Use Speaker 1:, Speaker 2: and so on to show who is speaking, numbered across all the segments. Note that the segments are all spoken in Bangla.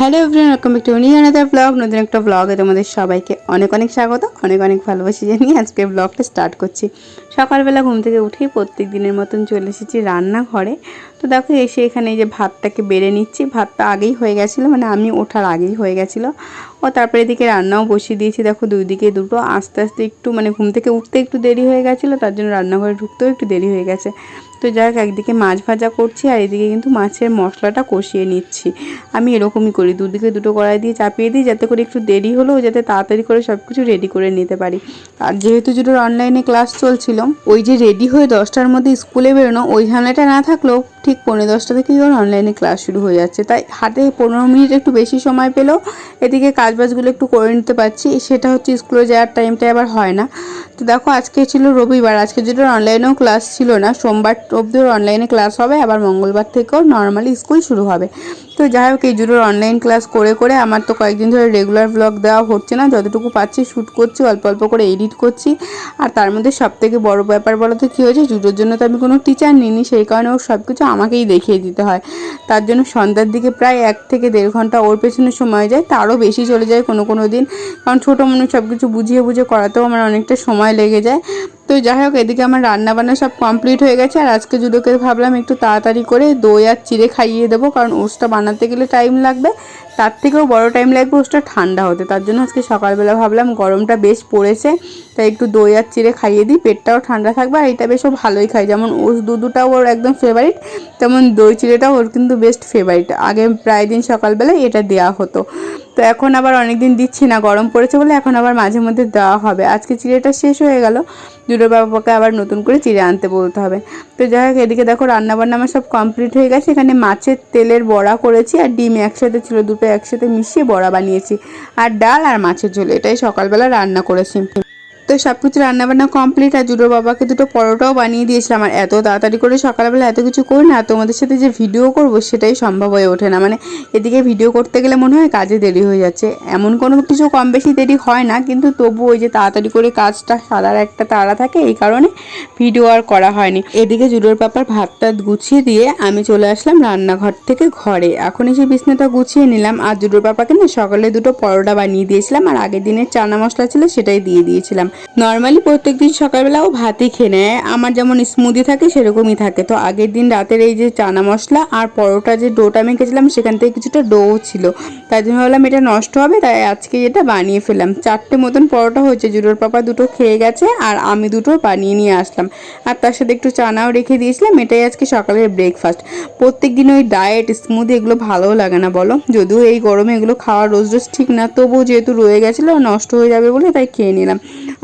Speaker 1: Hello everyone welcome back to new another blog নতুন একটা ব্লগে তোমাদের সবাইকে অনেক অনেক স্বাগত, অনেক অনেক ভালোবাসি জানিয়ে আজকে ব্লগটা স্টার্ট করছি। সকালবেলা ঘুম থেকে উঠেই প্রত্যেক দিনের মতন চলে এসেছি রান্নাঘরে। তো দেখো, এসে এখানে এই যে ভাতটাকে বেড়ে নিচ্ছি। ভাতটা আগেই হয়ে গেছিল মানে আমি ওঠার আগেই হয়ে গেছিল। ও তারপরে এদিকে রান্নাও বসিয়ে দিয়েছি। দেখো দুই দিকে দুটো আস্তে আস্তে একটু মানে ঘুম থেকে উঠতে একটু দেরি হয়ে গেছিল, তার জন্য রান্নাঘরে ঢুকতেও একটু দেরি হয়ে গেছে। তো যাই হোক একদিকে মাছ ভাজা করছি, আর এদিকে কিন্তু মাছের মশলাটা কষিয়ে নিচ্ছি। আমি এরকমই করি, দুদিকে দুটো কড়াই দিয়ে চাপিয়ে দিই, যাতে করে একটু দেরি হলেও যাতে তাড়াতাড়ি করে সব কিছু রেডি করে নিতে পারি। আর যেহেতু জুটোর অনলাইনে ক্লাস চলছিল, ওই যে রেডি হয়ে দশটার মধ্যে স্কুলে বেরোনো, ওই ঝামেলাটা না থাকলেও ঠিক পনেরো দশটা থেকে ওর অনলাইনে ক্লাস শুরু হয়ে যাচ্ছে। তাই হাতে পনেরো মিনিট একটু বেশি সময় পেলেও এদিকে কাজবাজগুলো একটু করে নিতে পারছি। সেটা হচ্ছে স্কুলে যাওয়ার টাইমটা আবার হয় না। তো দেখো আজকে ছিল রবিবার। আজকে যেটা অনলাইনেও ক্লাস ছিল না, সোমবার অবধি অনলাইনে ক্লাস হবে, আবার মঙ্গলবার থেকেও নর্মালি স্কুল শুরু হবে। তো যাই হোক, এই জুটোর অনলাইন ক্লাস করে করে আমার তো কয়েকদিন ধরে রেগুলার ব্লগ দেওয়া হচ্ছে না। যতটুকু পাচ্ছি শ্যুট করছি, অল্প অল্প করে এডিট করছি। আর তার মধ্যে সব থেকে বড় ব্যাপার বলো তো কী হয়েছে জুটোর জন্য তো আমি কোনো টিচার নিইনি, সেই কারণে ওর সব কিছু আমাকেই দেখিয়ে দিতে হয়। তার জন্য সন্ধ্যার দিকে প্রায় এক থেকে দেড় ঘণ্টা ওর পেছনে সময় যায়, তারও বেশি চলে যায় কোনো কোনো দিন। কারণ ছোটো মানুষ সব কিছু বুঝিয়ে বুঝিয়ে করাতেও আমার অনেকটা সময় লেগে যায়। তো যাই হোক, এদিকে আমার রান্না বান্না সব কমপ্লিট হয়ে গেছে। আর আজকে জুডোকে ভাবলাম একটু তাড়াতাড়ি করে দই আর চিড়ে খাইয়ে দেবো, কারণ ওষটা বানাতে গেলে টাইম লাগবে। তার থেকেও বড় টাইম লাগবে ওষটা ঠান্ডা হতে। তার জন্য আজকে সকালবেলা ভাবলাম গরমটা বেশ পড়েছে, তাই একটু দই আর চিড়ে খাইয়ে দিই। পেটটাও ঠান্ডা থাকবে আর এটা বেশ ও ভালোই খাই যেমন ওষ দুধটাও ওর একদম ফেভারিট তেমন দই চিড়েটাও ওর কিন্তু বেস্ট ফেভারিট আগে প্রায় দিন সকালবেলায় এটা দেওয়া হতো। তো এখন আবার অনেক দিন দিচ্ছি না, গরম পড়েছে বলে এখন আবার মাঝে মধ্যে দেওয়া হবে। আজকে চিড়েটা শেষ হয়ে গেল দুটো বাবাকে আবার নতুন করে চিড়ে আনতে বলতে হবে। তো যাই হোক, এদিকে দেখো রান্নাবান্না আমার সব কমপ্লিট হয়ে গেছে। এখানে মাছের তেলের বড়া করেছি আর ডিম একসাথে ছিল, দুটো একসাথে মিশিয়ে বড়া বানিয়েছি। আর ডাল আর মাছের ঝোল, এটাই সকালবেলা রান্না করেছি। তো সব কিছু রান্নাবান্না কমপ্লিট আর জুডোর বাবাকে দুটো পরোটাও বানিয়ে দিয়েছিলাম। আর এত তাড়াতাড়ি করে সকালবেলা এত কিছু করি না তোমাদের সাথে যে ভিডিও করব, সেটাই সম্ভব হয়ে ওঠে না। মানে এদিকে ভিডিও করতে গেলে মনে হয় কাজে দেরি হয়ে যাচ্ছে। এমন কোনো কিছু কম বেশি দেরি হয় না, কিন্তু তবু ওই যে তাড়াতাড়ি করে কাজটা সারার একটা তাড়া থাকে, এই কারণে ভিডিও আর করা হয়নি। এদিকে জুডোর পাপার ভাতটা গুছিয়ে দিয়ে আমি চলে আসলাম রান্নাঘর থেকে ঘরে। এখন এসে বিছনাটা গুছিয়ে নিলাম, আর জুডোর পাপাকে না সকালে দুটো পরোটা বানিয়ে দিয়েছিলাম, আর আগের দিনের চানা মশলা ছিল সেটাই দিয়ে দিয়েছিলাম। নর্মালি প্রত্যেক দিন সকালবেলা ও ভাতই খেয়ে নেয়। আমার যেমন স্মুদি থাকে, সেরকমই থাকে। তো আগের দিন রাতের এই যে চানা মশলা আর পরোটা যে ডোটা মেখেছিলাম সেখান থেকে কিছুটা ডো ছিল। তাই জন্য ভাবলাম এটা নষ্ট হবে, তাই আজকে এটা বানিয়ে ফেললাম। চারটে মতন পরোটা হয়েছে, জুডোর পাপা দুটো খেয়ে গেছে আর আমি দুটো বানিয়ে নিয়ে আসলাম। আর তার সাথে একটু চানাও রেখে দিয়েছিলাম, এটাই আজকে সকালের ব্রেকফাস্ট প্রত্যেক দিন ওই ডায়েট স্মুদি এগুলো ভালোও লাগে না, বলো? যদিও এই গরমে এগুলো খাওয়া রোজ রোজ ঠিক না, তবুও যেহেতু রয়ে গেছিল, নষ্ট হয়ে যাবে বলে তাই খেয়ে নিলাম।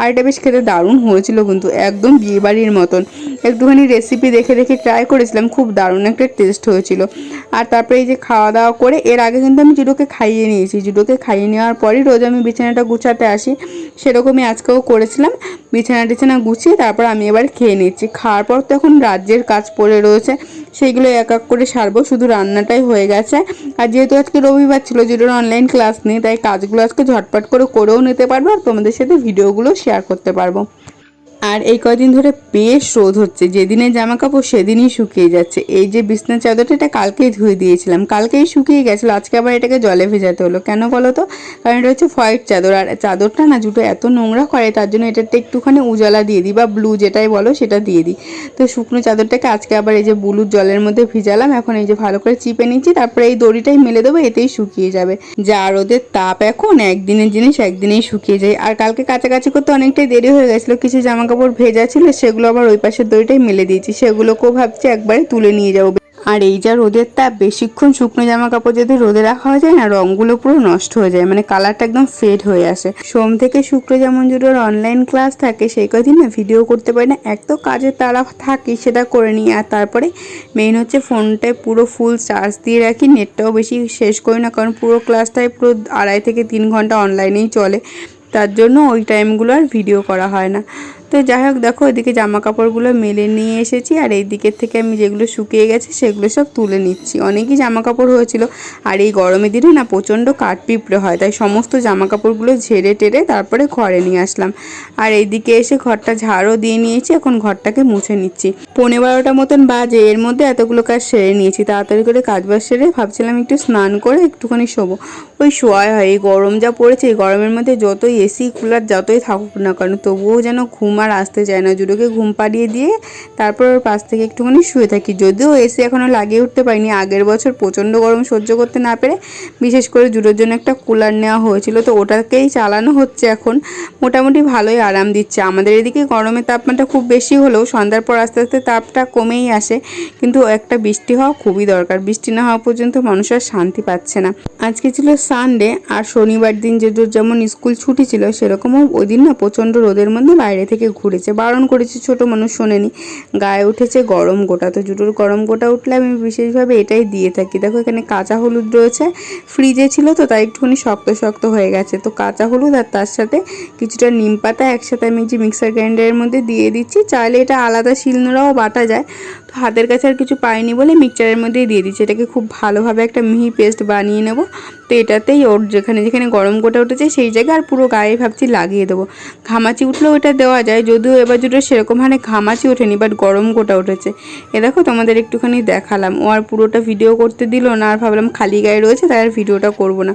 Speaker 1: আর এটা বেশ খেতে দারুণ হয়েছিল কিন্তু একদম বিয়েবাড়ির মতন। একটুখানি রেসিপি দেখে দেখে ট্রাই করেছিলাম, খুব দারুণ একটা টেস্ট হয়েছিল। আর তারপরে এই যে খাওয়া দাওয়া করে, এর আগে কিন্তু আমি জুডোকে খাইয়ে নিয়েছি। জুডোকে খাইয়ে নেওয়ার পরই রোজ আমি বিছানাটা গুছাতে আসি, সেরকমই আজকেও করেছিলাম। বিছানা টিছানা গুছিয়ে তারপর আমি এবার খেয়ে নিচ্ছি। খাওয়ার পর তো এখন রাজ্যের কাজ পড়ে রয়েছে, সেইগুলো এক এক করে সারবো, শুধু রান্নাটাই হয়ে গেছে। আর যেহেতু আজকে রবিবার ছিল জুডোর অনলাইন ক্লাস নেই, তাই কাজগুলো আজকে ঝটপট করে করেও নিতে পারব, আর তোমাদের সাথে ভিডিওগুলো শেয়ার করতে পারব। আর এই কদিন ধরে বেশ রোদ হচ্ছে। যেদিনে জামা কাপড় সেদিনই শুকিয়ে যাচ্ছে। এই যে বিছনা চাদরটা, এটা কালকেই ধুয়ে দিয়েছিলাম। কালকেই শুকিয়ে গেছিল। আজকে আবার এটাকে জলে ভেজাতে হলো। কেন বলো তো? কারণ এটা হচ্ছে হোয়াইট চাদর। আর চাদরটা না জুটো এত নোংরা করে, তার জন্য এটাতে একটুখানি উজালা দিয়ে দিই, বা ব্লু যেটাই বলো সেটা দিয়ে দিই। তো শুকনো চাদরটাকে আজকে আবার এই যে ব্লুর জলের মধ্যে ভিজালাম। এখন এই যে ভালো করে চিপে নিচ্ছি। তারপরে এই দড়িটাই মেলে দেবো, এতেই শুকিয়ে যাবে। যা রোদের তাপ এখন, একদিনের জিনিস একদিনেই শুকিয়ে যায়। আর কালকে কাছাকাছি করতে অনেকটাই দেরি হয়ে গেছিল। কিছু জামা কাপড় ভেজা ছিল, সেগুলো আবার ওই পাশের দড়িটাই মেলে দিয়েছি। সেগুলোকেও ভাবছি একবারে তুলে নিয়ে যাব। আর এই যা রোদের তাপ, বেশিক্ষণ শুকনো জামা কাপড় যদি রোদে রাখা হয়ে যায় না, রঙগুলো পুরো নষ্ট হয়ে যায় মানে কালারটা একদম ফেড হয়ে আসে। সোম থেকে শুক্র যেমন জুটোর অনলাইন ক্লাস থাকে, সেই কদিন না ভিডিও করতে পারি না এক তো কাজের তারা থাকি সেটা করে নিই। আর তারপরে মেইন হচ্ছে ফোনটায় পুরো ফুল চার্জ দিয়ে রাখি নেটটাও বেশি শেষ করি না, কারণ পুরো ক্লাসটাই পুরো আড়াই থেকে তিন ঘণ্টা অনলাইনেই চলে। তার জন্য ওই টাইমগুলো আর ভিডিও করা হয় না। তো যাই হোক, দেখো, এদিকে জামা কাপড়গুলো মেলে নিয়ে এসেছি আর এই দিকের থেকে আমি যেগুলো শুকিয়ে গেছে সেগুলো সব তুলে নিচ্ছি। অনেকই জামা কাপড় হয়েছিল আর এই গরমের দিনে না প্রচণ্ড কাঠপিঁপড়ে হয়, তাই সমস্ত জামা কাপড়গুলো ঝেড়ে টেরে তারপরে ঘরে নিয়ে আসলাম। আর এইদিকে এসে ঘরটা ঝাড়ও দিয়ে নিয়েছি, এখন ঘরটাকে মুছে নিচ্ছি। পনেরো বারোটা মতন বাজে, এর মধ্যে এতগুলো কাজ সেরে নিয়েছি। তাড়াতাড়ি করে কাজ বাজ সেরে ভাবছিলাম একটু স্নান করে একটুখানি শোবো। ওই শোয়াই হয়, এই গরম যা পড়েছে, এই গরমের মধ্যে যতই এসি কুলার যতই থাকুক না কেন, তবুও যেন ঘুম আর আসতে চায় না। জুডোকে ঘুম পাড়িয়ে দিয়ে তারপর ওর পাশ থেকে একটুখানি শুয়ে থাকি। যদিও এসি এখনও লাগিয়ে উঠতে পারিনি। আগের বছর প্রচণ্ড গরম সহ্য করতে না পেরে বিশেষ করে জুডোর জন্য একটা কুলার নেওয়া হয়েছিল। তো ওটাকেই চালানো হচ্ছে এখন। মোটামুটি ভালোই আরাম দিচ্ছে। আমাদের এদিকে গরমের তাপমাত্রা খুব বেশি হলেও সন্ধ্যার পর আস্তে আস্তে তাপটা কমেই আসে। কিন্তু একটা বৃষ্টি হওয়া খুবই দরকার। বৃষ্টি না হওয়া পর্যন্ত মানুষ আর শান্তি পাচ্ছে না। আজকে ছিল সানডে আর শনিবার দিন যে যেমন স্কুল ছুটি ছিল, সেরকমও ওই দিন না প্রচণ্ড রোদের মধ্যে বাইরে থেকে ঘুরেছে। বারণ করেছে, ছোট মানুষ শোনেনি। গায়ে উঠেছে গরম গোটা। তো জুটোর গরম গোটা উঠলে আমি বিশেষভাবে এটাই দিয়ে থাকি। দেখো, এখানে কাঁচা হলুদ রয়েছে, ফ্রিজে ছিল তো, তাই একটুখানি শক্ত শক্ত হয়ে গেছে। তো কাঁচা হলুদ আর তার সাথে কিছুটা নিম পাতা একসাথে আমি যে মিক্সার গ্রাইন্ডারের মধ্যে দিয়ে দিচ্ছি। চাইলে এটা আলাদা শিলনোড়াও বাটা যায়। হাতের কাছে আর কিছু পাইনি বলে মিক্সচারের মধ্যেই দিয়ে দিচ্ছি। এটাকে খুব ভালোভাবে একটা মিহি পেস্ট বানিয়ে নেব। তো এটাতেই ওর যেখানে যেখানে গরম গোটা উঠেছে সেই জায়গায় আর পুরো গায়ে ভাবছি লাগিয়ে দেবো। ঘামাচি উঠলেও এটা দেওয়া যায়, যদিও এবার জুটো সেরকম হারে ঘামাচি ওঠেনি বাট গরম গোটা উঠেছে। এ দেখো তোমাদের একটুখানি দেখালাম। ও আর পুরোটা ভিডিও করতে দিল না, আর ভাবলাম খালি গায়ে রয়েছে, তাই আর ভিডিওটা করব না।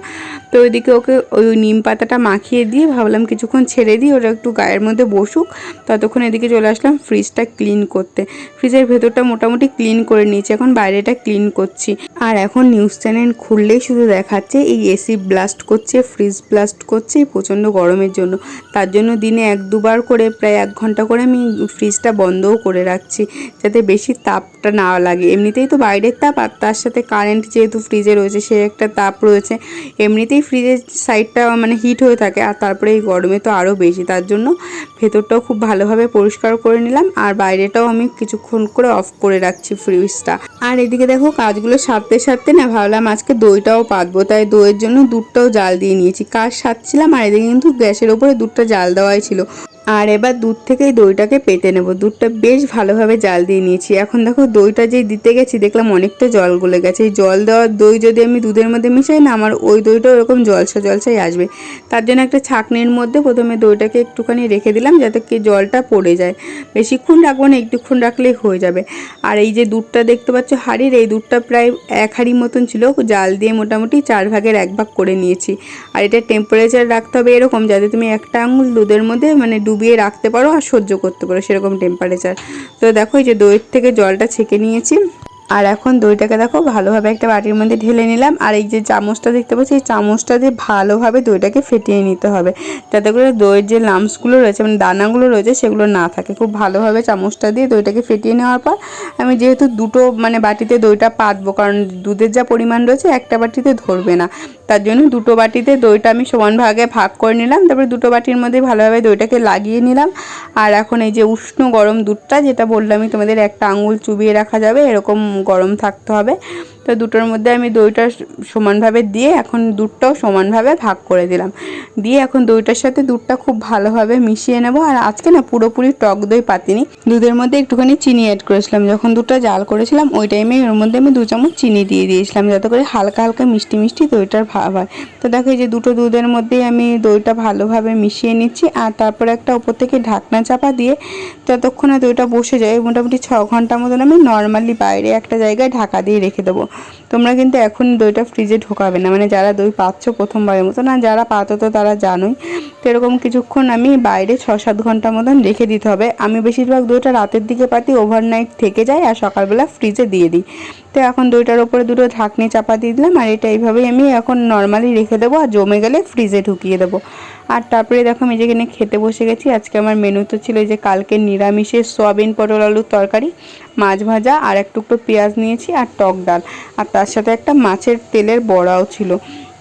Speaker 1: তো ওইদিকে ওকে ওই নিম পাতাটা মাখিয়ে দিয়ে ভাবলাম কিছুক্ষণ ছেড়ে দিই ওটা একটু গায়ের মধ্যে বসুক। ততক্ষণ এদিকে চলে আসলাম ফ্রিজটা ক্লিন করতে। ফ্রিজের ভেতরটা মোটামুটি ক্লিন করে নিয়েছি। এখন বাইরেটা ক্লিন করছি। আর এখন নিউজ চ্যানেল খুললেই শুধু দেখাচ্ছে, এই এসি ব্লাস্ট করছে ফ্রিজ ব্লাস্ট করছে প্রচণ্ড গরমের জন্য। তার জন্য দিনে এক দুবার করে, প্রায় এক ঘণ্টা করে আমি ফ্রিজটা বন্ধও করে রাখছি, যাতে বেশি তাপটা না লাগে। এমনিতেই তো বাইরের তাপ, আর তার সাথে কারেন্ট যেহেতু ফ্রিজে রয়েছে, সে একটা তাপ রয়েছে। এমনিতেই ফ্রিজের সাইডটা মানে হিট হয়ে থাকে, আর তারপরে এই গরমে তো আরও বেশি। তার জন্য ভেতরটাও খুব ভালোভাবে পরিষ্কার করে নিলাম, আর বাইরেটাও আমি কিছুক্ষণ করে অফ করে রাখছি ফ্রিজটা আর এদিকে দেখো কাজগুলো সারতে সারতে না ভাবলাম আজকে দইটাও পাতবো, তাই দইয়ের জন্য দুধটাও জাল দিয়ে নিয়েছি। কাজ সারছিলাম আর এদিকে কিন্তু গ্যাসের ওপরে দুধটা জাল দেওয়াই ছিল। আর এবার দুধ থেকে দইটাকে পেতে নেব। দুধটা বেশ ভালোভাবে জাল দিয়ে নিয়েছি। এখন দেখো দইটা যেই দিতে গেছি, দেখলাম অনেকটা জল গলে গেছে। এই জল দেওয়ার দই যদি আমি দুধের মধ্যে মিশাই না, আমার ওই দইটা ওরকম জলসা জলসাই আসবে। তার জন্য একটা ছাঁকনির মধ্যে প্রথমে দইটাকে একটুখানি রেখে দিলাম, যাতে কি জলটা পড়ে যায়। বেশিক্ষণ রাখব না, একটুক্ষণ রাখলেই হয়ে যাবে। আর এই যে দুধটা দেখতে পাচ্ছ হাড়ির, এই দুধটা প্রায় এক হাড়ি মতন ছিল। জাল দিয়ে মোটামুটি চার ভাগের এক ভাগ করে নিয়েছি। আর এটা টেম্পারেচার রাখতে হবে এরকম, যাতে তুমি একটা আঙুল দুধের মধ্যে মানে ডুবিয়ে রাখতে পারো আর সহ্য করতে পারো সেরকম টেম্পারেচার তো দেখো এই যে দইয়ের থেকে জলটা ছেঁকে নিয়েছি। আর এখন দইটাকে দেখো ভালোভাবে একটা বাটির মধ্যে ঢেলে নিলাম। আর এই যে চামচটা দেখতে পাচ্ছি, এই চামচটা দিয়ে ভালোভাবে দইটাকে ফেটিয়ে নিতে হবে। যাতে করে দইয়ের যে লামসগুলো রয়েছে মানে দানাগুলো রয়েছে, সেগুলো না থাকে। খুব ভালোভাবে চামচটা দিয়ে দইটাকে ফেটিয়ে নেওয়ার পর আমি যেহেতু দুটো মানে বাটিতে দইটা পাতবো, কারণ দুধের যা পরিমাণ রয়েছে, একটা বাটিতে ধরবে না। তার জন্য দুটো বাটিতে দইটা আমি সমান ভাগে ভাগ করে নিলাম, তারপরে দুটো বাটির মধ্যে ভালোভাবে দইটাকে লাগিয়ে নিলাম। আর এখন এই যে উষ্ণ গরম দুধটা, যেটা বললামই তোমাদের একটা আঙুল চুবিয়ে রাখা যাবে, এরকম গরম থাকতে হবে। তো দুটোর মধ্যে আমি দইটা সমানভাবে দিয়ে এখন দুধটাও সমানভাবে ভাগ করে দিলাম। দিয়ে এখন দইটার সাথে দুধটা খুব ভালোভাবে মিশিয়ে নেব। আর আজকে না পুরোপুরি টক দই পাতিনি। দুধের মধ্যে একটুখানি চিনি অ্যাড করেছিলাম। যখন দুধটা জাল করেছিলাম, ওই টাইমে ওর মধ্যে আমি দু চামচ চিনি দিয়ে দিয়েছিলাম, যাতে করে হালকা হালকা মিষ্টি মিষ্টি দইটার হয় তো দেখো এই যে দুটো দুধের মধ্যেই আমি দইটা ভালোভাবে মিশিয়ে নিচ্ছি আর তারপরে একটা ওপর থেকে ঢাকনা চাপা দিয়ে ততক্ষণে দইটা বসে যায়। মোটামুটি ছ ঘণ্টার মতন আমি নর্মালি বাইরে একটা জায়গায় ঢাকা দিয়ে রেখে দেবো। তোমরা কিন্তু এখন দইটা ফ্রিজে ঢোকাবে না। মানে যারা দই পাচ্ছ প্রথমবারের মতো, না যারা পাতো তো তারা জানোই। তো এরকম কিছুক্ষণ আমি বাইরে ছ সাত ঘণ্টা মতন রেখে দিতে হবে। আমি বেশিরভাগ দইটা রাতের দিকে পাতি ওভারনাইট থেকে যায় আর সকালবেলা ফ্রিজে দিয়ে দিই। তো এখন দইটার ওপরে দুটো ঢাকনি চাপা দিয়ে দিলাম আর এটা এইভাবেই আমি এখন নর্মালি রেখে দেবো আর জমে গেলে ফ্রিজে ঢুকিয়ে দেবো। আর তারপরে দেখো আমি যেখানে খেতে বসে গেছি, আজকে আমার মেনু তো ছিল যে কালকে নিরামিষের সোয়াবিন পটল আলুর তরকারি। মাছ ভাজা আর এক টুকরো পেঁয়াজ নিয়েছি আর টক ডাল। আর তার সাথে একটা মাছের তেলের বড়াও ছিল।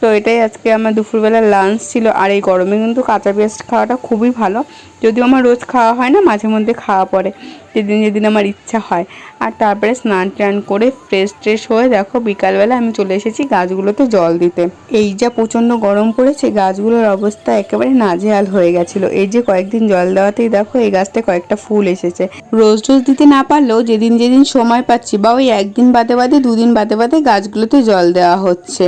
Speaker 1: তো এটাই আজকে আমার দুপুরবেলার লাঞ্চ ছিল। আর এই গরমে কিন্তু কাঁচা পেঁয়াজ খাওয়াটা খুবই ভালো। যদিও আমার রোজ খাওয়া হয় না, মাঝে মধ্যে খাওয়া পড়ে। যেদিন যেদিন আমার ইচ্ছা হয়। আর তারপরে স্নান টান করে ফ্রেশ ট্রেশ হয়ে দেখো বিকালবেলা আমি চলে এসেছি গাছগুলোতে জল দিতে। এই যা প্রচণ্ড গরম পড়েছে, গাছগুলোর অবস্থা একেবারে নাজেহাল হয়ে গেছিল। এই যে কয়েকদিন জল দেওয়াতেই দেখো এই গাছটা কয়েকটা ফুল এসেছে। রোজ রোজ দিতে না পারলেও যেদিন যেদিন সময় পাচ্ছি বা ওই একদিন বাদে বাদে, দুদিন বাদে বাদে গাছগুলোতে জল দেওয়া হচ্ছে।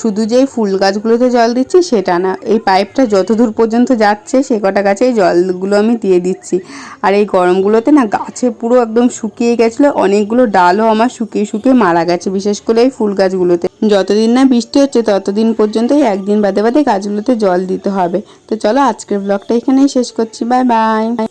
Speaker 1: শুধু যে ফুল গাছগুলোতে জল দিচ্ছি সেটা না, এই পাইপটা যত দূর পর্যন্ত যাচ্ছে সে কটা গাছে জলগুলো আমি দিয়ে দিচ্ছি। আর এই গরমগুলোতে না গাছে পুরো একদম শুকিয়ে গেছিল। অনেকগুলো ডালও আমার শুকিয়ে শুকিয়ে মারা গেছে, বিশেষ করে এই ফুল গাছগুলোতে। যতদিন না বৃষ্টি হচ্ছে, ততদিন পর্যন্তই একদিন বাদে বাদে গাছগুলোতে জল দিতে হবে। তো চলো আজকের ব্লগটা এখানেই শেষ করছি। Bye bye